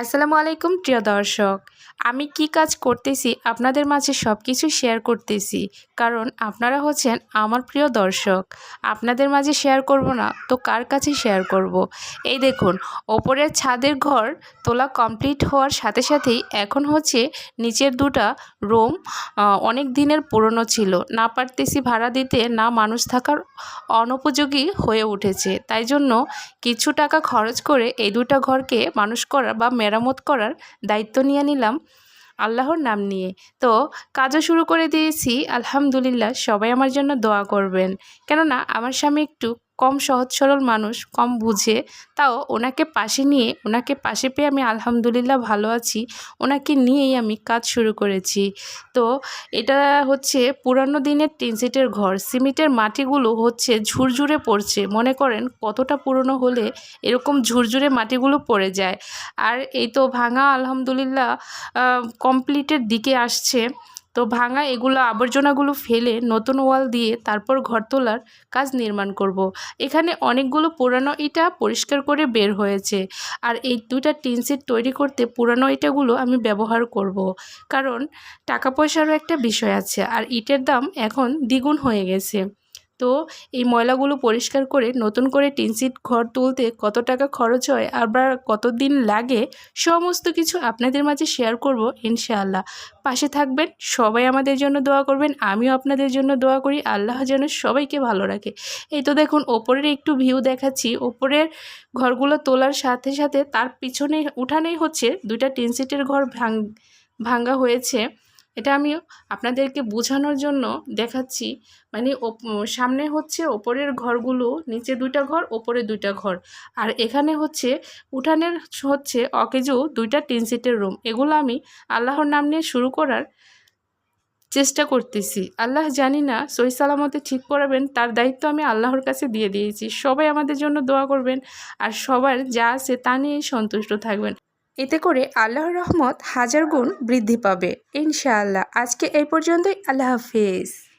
আসসালামু আলাইকুম, প্রিয় দর্শক। আমি কি কাজ করতেছি আপনাদের মাঝে সব কিছু শেয়ার করতেছি, কারণ আপনারা হচ্ছেন আমার প্রিয় দর্শক। আপনাদের মাঝে শেয়ার করব না, তো কার কাছে শেয়ার করব। এই দেখুন, ওপরের ছাদের ঘর তোলা কমপ্লিট হওয়ার সাথে সাথেই এখন হচ্ছে নিচের দুটা রুম অনেক দিনের পুরনো ছিল। না পারতেছি ভাড়া দিতে, না মানুষ থাকার অনুপযোগী হয়ে উঠেছে। তাই জন্য কিছু টাকা খরচ করে এই দুটা ঘরকে মানুষ করা বা মেরামত করার দায়িত্ব নিয়ে নিলাম আল্লাহর নাম নিয়ে। তো কাজও শুরু করে দিয়েছি, আলহামদুলিল্লাহ সবাই আমার জন্য দোয়া করবেন। কেননা আমার স্বামী একটু কম সহজ সরল মানুষ, কম বুঝে, তাও ওনাকে পাশে নিয়ে, ওনাকে পাশে পেয়ে আমি আলহামদুলিল্লাহ ভালো আছি, ওনাকে নিয়েই আমি কাজ শুরু করেছি। তো এটা হচ্ছে পুরানো দিনের টিন সেটের ঘর, সিমেন্টের মাটিগুলো হচ্ছে ঝুরঝুরে পড়ছে। মনে করেন কতটা পুরনো হলে এরকম ঝুরঝুরে মাটিগুলো পড়ে যায়। আর এই তো ভাঙা আলহামদুলিল্লাহ কমপ্লিটের দিকে আসছে। তো ভাঙা এগুলো আবর্জনাগুলো ফেলে নতুন ওয়াল দিয়ে তারপর ঘর তোলার কাজ নির্মাণ করব। এখানে অনেকগুলো পুরানো ইটা পরিষ্কার করে বের হয়েছে আর এই দুইটা টিন সেট তৈরি করতে পুরানো ইটাগুলো আমি ব্যবহার করব। কারণ টাকা পয়সারও একটা বিষয় আছে, আর ইটের দাম এখন দ্বিগুণ হয়ে গেছে তো এই ময়লাগুলো পরিষ্কার করে নতুন করে টিনসিট ঘর তুলতে কত টাকা খরচ হয়, আবার কত দিন লাগে, সমস্ত কিছু আপনাদের মাঝে শেয়ার করব ইনশাআল্লাহ। পাশে থাকবেন, সবাই আমাদের জন্য দোয়া করবেন, আমিও আপনাদের জন্য দোয়া করি, আল্লাহ যেন সবাইকে ভালো রাখে। এই তো দেখুন, ওপরের একটু ভিউ দেখাচ্ছি, ওপরের ঘরগুলো তোলার সাথে সাথে তার পিছনে উঠানেই হচ্ছে দুইটা টিনসিটের ঘর ভাঙ, ভাঙ্গা হয়েছে। এটা আমি আপনাদেরকে বোঝানোর জন্য দেখাচ্ছি। মানে সামনে হচ্ছে ওপরের ঘরগুলো, নিচে দুইটা ঘর, ওপরে দুইটা ঘর। আর এখানে হচ্ছে উঠানের হচ্ছে অকেজো দুইটা টিন সিটের রুম। এগুলো আমি আল্লাহর নাম নিয়ে শুরু করার চেষ্টা করতেছি। আল্লাহ জানি না সই সালামতে ঠিক করাবেন, তার দায়িত্ব আমি আল্লাহর কাছে দিয়ে দিয়েছি। সবাই আমাদের জন্য দোয়া করবেন আর সবার যা আছে তা নিয়েই সন্তুষ্ট থাকবেন। এতে করে আল্লাহর রহমত হাজার গুণ বৃদ্ধি পাবে। ইনশাআল্লাহ। আজকে এই পর্যন্তই। আল্লাহ হাফিজ।